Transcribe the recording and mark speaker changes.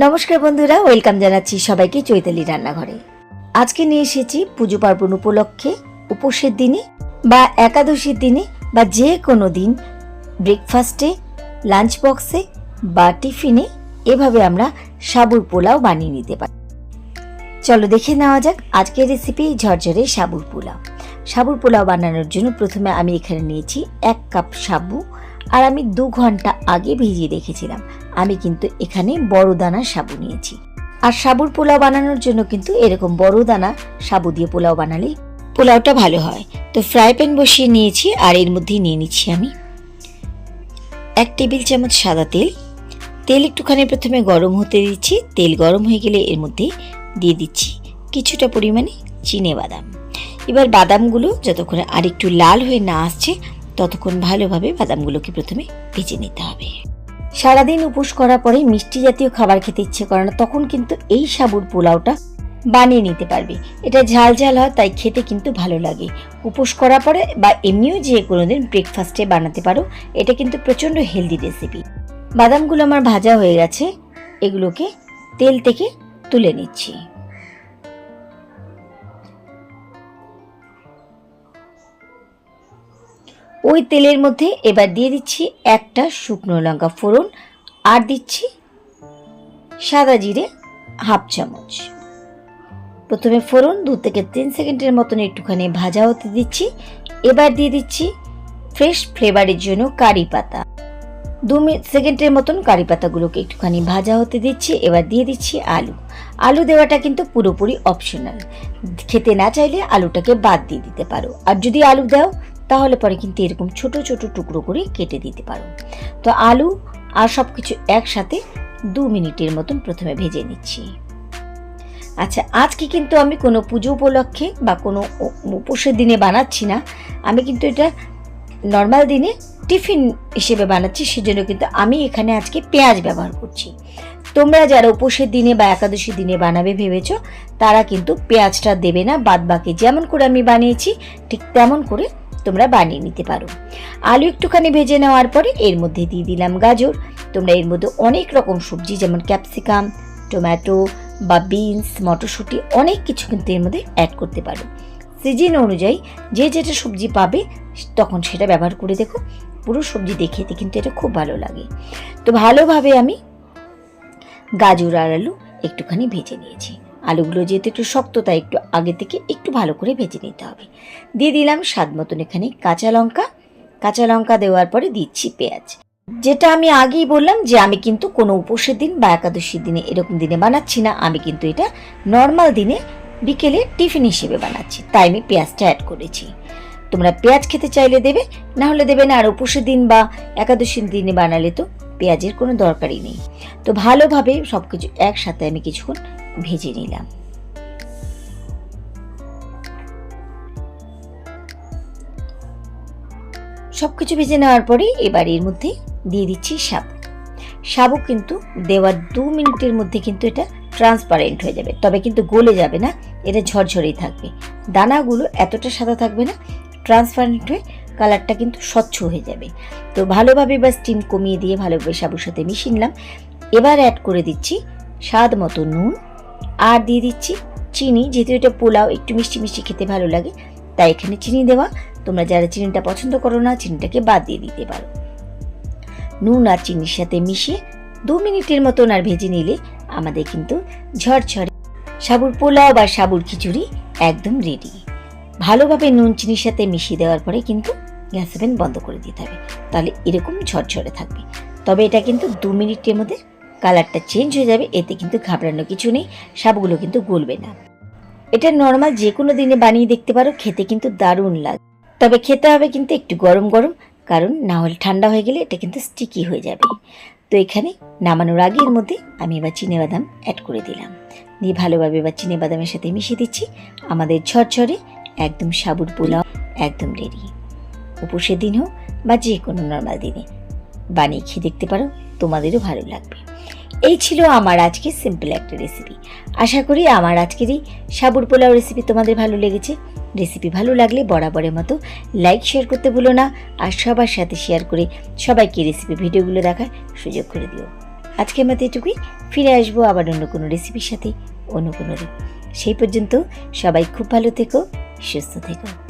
Speaker 1: নমস্কার বন্ধুরা, ওয়েলকাম জানাচ্ছি সবাইকে চৈতালি রান্নাঘরে। আজকে নিয়ে এসেছি পুজো পার্বণ উপলক্ষে উপোসের দিনে বা একাদশীর দিনে বা যে কোনো দিন ব্রেকফাস্টে লাঞ্চ বক্সে বা টিফিনে এভাবে আমরা সাবুর পোলাও বানিয়ে নিতে পারি। চলো দেখে নেওয়া যাক আজকের রেসিপি ঝরঝরে সাবুর পোলাও। সাবুর পোলাও বানানোর জন্য প্রথমে আমি এখানে নিয়েছি এক কাপ সাবু, আর আমি দু ঘণ্টা আগে ভিজিয়ে রেখেছিলাম। আমি কিন্তু এখানে বড় দানা সাবু নিয়েছি। আর সাবুর পোলাও বানানোর জন্য কিন্তু এরকম বড় দানা সাবু দিয়ে পোলাও বানালে পোলাওটা ভালো হয়। তো ফ্রাই প্যান বসিয়ে নিয়েছি আর এর মধ্যেই নিয়ে নিচ্ছি আমি এক টেবিল চামচ সাদা তেল। তেল একটুখানি প্রথমে গরম হতে দিচ্ছি। তেল গরম হয়ে গেলে এর মধ্যে দিয়ে দিচ্ছি কিছুটা পরিমাণে চিনে বাদাম। এবার বাদামগুলো যতক্ষণে আরেকটু লাল হয়ে না আসছে, ততক্ষণ ভালোভাবে বাদামগুলোকে প্রথমে ভেজে নিতে হবে। সারাদিন উপোস করার পরে মিষ্টি জাতীয় খাবার খেতে ইচ্ছে করে না, তখন কিন্তু এই সাবুর পোলাওটা বানিয়ে নিতে পারবে। এটা ঝাল ঝাল হয়, তাই খেতে কিন্তু ভালো লাগে। উপোস করার পরে বা এমনিও যে কোনো দিন ব্রেকফাস্টে বানাতে পারো, এটা কিন্তু প্রচণ্ড হেলদি রেসিপি বাদামগুলো আমার ভাজা হয়ে গেছে, এগুলোকে তেল থেকে তুলে নিচ্ছি। ওই তেলের মধ্যে এবার দিয়ে দিচ্ছি একটা শুকনো লঙ্কা ফোড়ন আর দিচ্ছি সাদা জিরে হাফ চামচ। প্রথমে ফোড়ন দু থেকে তিন সেকেন্ডের মতন একটুখানি ভাজা হতে দিচ্ছি। এবার দিয়ে দিচ্ছি ফ্রেশ ফ্লেভারের জন্য কারি পাতা। দু সেকেন্ডের মতন কারি পাতাগুলোকে একটুখানি ভাজা হতে দিচ্ছি। এবার দিয়ে দিচ্ছি আলু। আলু দেওয়াটা কিন্তু পুরোপুরি অপশনাল খেতে না চাইলে আলুটাকে বাদ দিয়ে দিতে পারো। আর যদি আলু দাও তাহলে পরে কিন্তু এরকম ছোট ছোট টুকরো করে কেটে দিতে পারো। তো আলু আর সব কিছু একসাথে দু মিনিটের মতন প্রথমে ভেজে নিচ্ছি। আচ্ছা আজকে কিন্তু আমি কোনো পুজো উপলক্ষে বা কোনো উপোসের দিনে বানাচ্ছি না। আমি কিন্তু এটা নর্মাল দিনে টিফিন হিসেবে বানাচ্ছি, সেজন্য কিন্তু আমি এখানে আজকে পেঁয়াজ ব্যবহার করছি। তোমরা যারা উপোসের দিনে বা একাদশীর দিনে বানাবে ভেবেছো, তারা কিন্তু পেঁয়াজটা দেবে না বাদ বাকি যেমন করে আমি বানিয়েছি, ঠিক তেমন করে তোমরা বানিয়ে নিতে পারো। আলু একটুখানি ভেজে নেওয়ার পরে এর মধ্যে দিয়ে দিলাম গাজর। তোমরা এর মধ্যে অনেক রকম সবজি, যেমন ক্যাপসিকাম, টমেটো বা বিনস, মটরশুঁটি, অনেক কিছু কিন্তু এর মধ্যে অ্যাড করতে পারো। সিজন অনুযায়ী যে যেটা সবজি পাবে তখন সেটা ব্যবহার করে দেখো। পুরো সবজি দিয়ে খেতে কিন্তু এটা খুব ভালো লাগে। তো ভালোভাবে আমি গাজর আর আলু একটুখানি ভেজে নিয়েছি। আলুগুলো যেহেতু একটু শক্ত, তাই একটু আগে থেকে একটু ভালো করে ভেজে নিতে হবে। দিয়ে দিলাম স্বাদ মতন এখানে কাঁচা লঙ্কা। কাঁচা লঙ্কা দেওয়ার পরে দিচ্ছি পেঁয়াজ। যেটা আমি আগেই বললাম যে আমি কিন্তু কোনো উপোসের দিন বা একাদশীর দিনে এরকম দিনে বানাচ্ছি না। আমি কিন্তু এটা নর্মাল দিনে বিকেলে টিফিন হিসেবে বানাচ্ছি। তাই আমি পেঁয়াজটা অ্যাড করেছি। তোমরা পেঁয়াজ খেতে চাইলে দেবে, না হলে দেবে না। আর উপোসের দিন বা একাদশীর দিনে বানালে তো পেঁয়াজের কোনো দরকারই নেই। তো ভালোভাবে সব কিছু একসাথে আমি কিছুক্ষণ ভেজে নিলাম। সব কিছু ভেজে নেওয়ার পরে এবার এর মধ্যে দিয়ে দিচ্ছি সাবু সাবু কিন্তু দেওয়ার দু মিনিটের মধ্যে কিন্তু এটা ট্রান্সপারেন্ট হয়ে যাবে। তবে কিন্তু গলে যাবে না, এটা ঝরঝরেই থাকবে। দানাগুলো এতটা সাদা থাকবে না ট্রান্সপারেন্ট হয়ে কালারটা কিন্তু স্বচ্ছ হয়ে যাবে। তো ভালোভাবে এবার স্টিম কমিয়ে দিয়ে ভালোভাবে সাবুর সাথে মিশিয়ে নিলাম। এবার অ্যাড করে দিচ্ছি স্বাদ মতো নুন। আর দিয়ে দিচ্ছি চিনি। যেহেতু এটা পোলাও, একটু মিষ্টি মিষ্টি খেতে ভালো লাগে, তাই এখানে চিনি দেওয়া। তোমরা যারা চিনিটা পছন্দ করো না, চিনিটাকে বাদ দিয়ে দিতে পারো। নুন আর চিনির সাথে মিশিয়ে দু মিনিটের মতন আর ভেজে নিলে আমাদের কিন্তু ঝরঝরে সাবুর পোলাও বা সাবুর খিচুড়ি একদম রেডি ভালোভাবে নুন চিনির সাথে মিশিয়ে দেওয়ার পরে কিন্তু গ্যাস ওভেন বন্ধ করে দিতে হবে। তাহলে এরকম ঝরঝরে থাকবে। তবে এটা কিন্তু দু মিনিটের মধ্যে কালারটা চেঞ্জ হয়ে যাবে, এতে কিন্তু ঘাবড়ানো কিছু নেই সাপগুলো কিন্তু গলবে না। এটা নর্মাল যে কোনো দিনে বানিয়ে দেখতে পারো, খেতে কিন্তু দারুণ লাগে, তবে খেতে হবে কিন্তু একটু গরম গরম, কারণ না হলে ঠান্ডা হয়ে গেলে এটা কিন্তু স্টিকি হয়ে যাবে। তো এখানে নামানোর আগে এর মধ্যে আমি এবার চিনে বাদাম অ্যাড করে দিলাম। দিয়ে ভালোভাবে এবার চিনে বাদামের সাথে মিশিয়ে দিচ্ছি। আমাদের ঝরঝরে একদম সাবুর পোলাও, একদম রেডি। উপসের দিন হোক বা যে কোনো নর্মাল দিনে। বানিয়ে খেয়ে দেখতে পারো, তোমাদেরও ভালো লাগবে। এই ছিল আমার আজকে সিম্পল একটা রেসিপি আশা করি আমার আজকের এই সাবুর পোলাও রেসিপি তোমাদের ভালো লেগেছে। রেসিপি ভালো লাগলে বরাবরের মতো লাইক শেয়ার করতে ভুলো না। আর সবার সাথে শেয়ার করে সবাইকে রেসিপি ভিডিওগুলো দেখার সুযোগ করে দিও। আজকের মতো এটুকুই। ফিরে আসব আবার অন্য কোনো রেসিপির সাথে, অন্য কোনো সেই পর্যন্ত সবাই খুব ভালো থেকো। সুস্থ থেকো